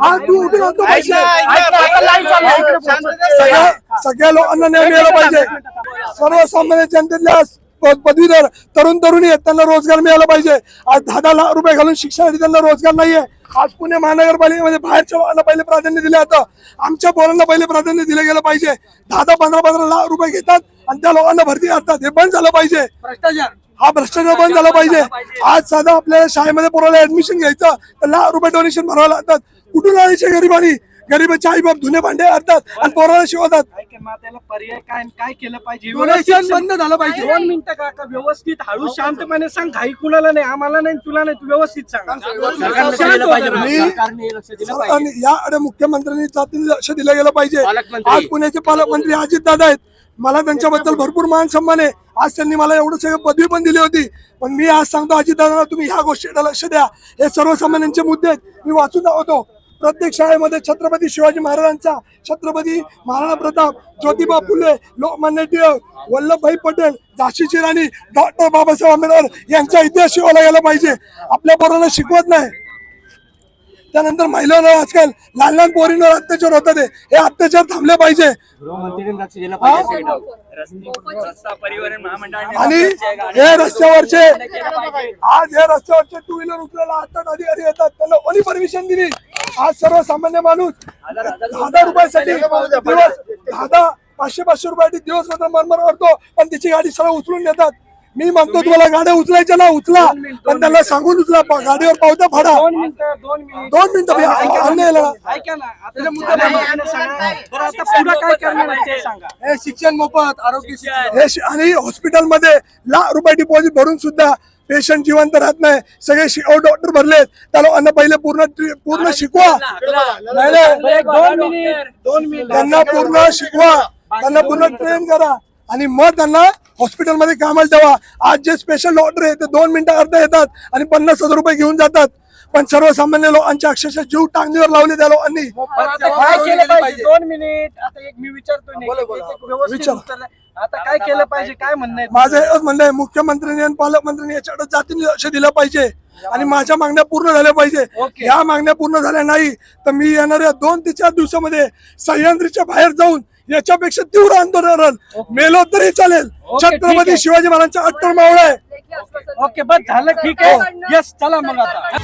आज तू पैसे शांतता सगळ्या सगळ्या लोकांना न्याय मिळाला पाहिजे. सर्वसामान्य जनतेतल्या पदवीधर तरुण तरुणी आहेत त्यांना रोजगार मिळाला पाहिजे. आज दहा दहा लाख रुपये घालून शिक्षणासाठी त्यांना रोजगार नाहीये. आज पुणे महानगरपालिकेमध्ये बाहेरच्या लोकांना पहिले प्राधान्य दिले जातं. आमच्या पोरांना पहिले प्राधान्य दिलं गेलं पाहिजे. दहा दहा पंधरा पंधरा लाख रुपये घेतात आणि त्या लोकांना भरती करतात. हे बंद झालं पाहिजे. हा भ्रष्टाचार बंद झाला पाहिजे. आज साधा आपल्याला शाळेमध्ये पोराला ऍडमिशन घ्यायचं तर लाख रुपये डोनेशन भरावं लागतात. कुठून आणायचे गरिबांनी? गरीबाचे आई बाप धुणे भांडे करतात आणि पोराला शिकवतात. काय के- मग त्याला पर्याय काय काय केलं पाहिजे? डोनेशन बंद झालं पाहिजे. दोन मिनिटं काका व्यवस्थित हळू शांतपणे सांग. घाई कुणाला नाही आम्हाला नाही तुला नाही. तू व्यवस्थित सांग. हो. मी याकडे मुख्यमंत्र्यांनी जातीने लक्ष दिलं गेलं पाहिजे. आज पुण्याचे पालकमंत्री अजित दादा आहेत. मला त्यांच्याबद्दल भरपूर मान सन्मान आहे. आज त्यांनी मला एवढं सगळं पदवी पण दिली होती. पण मी आज सांगतो अजित तुम्ही ह्या गोष्टीकडे लक्ष द्या. हे सर्वसामान्यांचे मुद्दे आहेत. मी वाचून दाखवतो. प्रत्येक शाळेमध्ये छत्रपती शिवाजी महाराजांचा छत्रपती महाराणा प्रताप ज्योतिबा फुले लोकमान्य टिळक वल्लभभाई पटेल झाशीची राणी डॉक्टर बाबासाहेब आंबेडकर यांचा इतिहास शिवायला गेला पाहिजे. आपल्या पोरांना शिकवत नाही. त्यानंतर महिलांवर आजकाल लहान लहान पोरींवर अत्याचार होतात हे. अत्याचार थांबले पाहिजे. आणि हे रस्त्यावरचे आज हे रस्त्यावरचे टू व्हीलर उचलायला आता अधिकारी येतात. त्यांना कोणी परमिशन दिली? आज सर्वसामान्य माणूस दहा दहा रुपयासाठी दिवस दहा पाचशे पाचशे रुपयासाठी दिवस मरमर करतो. पण त्याची गाडी सरळ उचलून देतात मी म्हणतो तुम्हाला गाड्या उचलायच्या ना उचला. पण त्यांना सांगून उचला गाडीवर पावत्या फाडा. दोन मिनिटं दोन मिनिट. दोन मिनिटं. ऐका ना आता मुद्दा बंद सांगा बरं आता पुढं काय करणार आहे ते सांगा. हे शिक्षण मोफत आरोग्य हे शि- आणि हॉस्पिटलमध्ये लाख रुपये डिपॉझिट भरून सुद्धा पेशंट जिवंत राहत नाही. सगळे डॉक्टर भरलेत. त्या लोकांना पहिले पूर्ण ट्री- पूर्ण शिकवा. नाही नाही. एक दोन मिनिट दोन मिनिट. त्यांना पूर्ण शिकवा. त्यांना पूर्ण ट्रेन करा. आणि मग त्यांना हॉस्पिटलमध्ये कामाला ठेवा. आज जे स्पेशल डॉक्टर आहे ते दोन मिनिटं करता येतात आणि पन्नास हजार रुपये घेऊन जातात. पण सर्वसामान्य लोकांच्या अक्षरशः जीव टांगणीवर लावले त्या लोकांनी. दोन मिनिट. आता एक मी. आता काय केलं पाहिजे? काय म्हणणं आहे? माझं एकच म्हणणं आहे मुख्यमंत्र्यांनी आणि पालकमंत्र्यांनी याच्याकडे जातीने लक्ष दिलं पाहिजे. आणि माझ्या मागण्या पूर्ण झाल्या पाहिजे. या मागण्या पूर्ण झाल्या नाही तर मी येणाऱ्या दोन ते चार दिवसामध्ये सह्याद्रीच्या बाहेर जाऊन याच्यापेक्षा तीव्र आंदोलन करेल. मेलो तरी चालेल. छत्रपती. शिवाजी महाराजांचा अट्टर मावळा आहे. ओके बस झालं ठीक आहे. यस चला मग आता.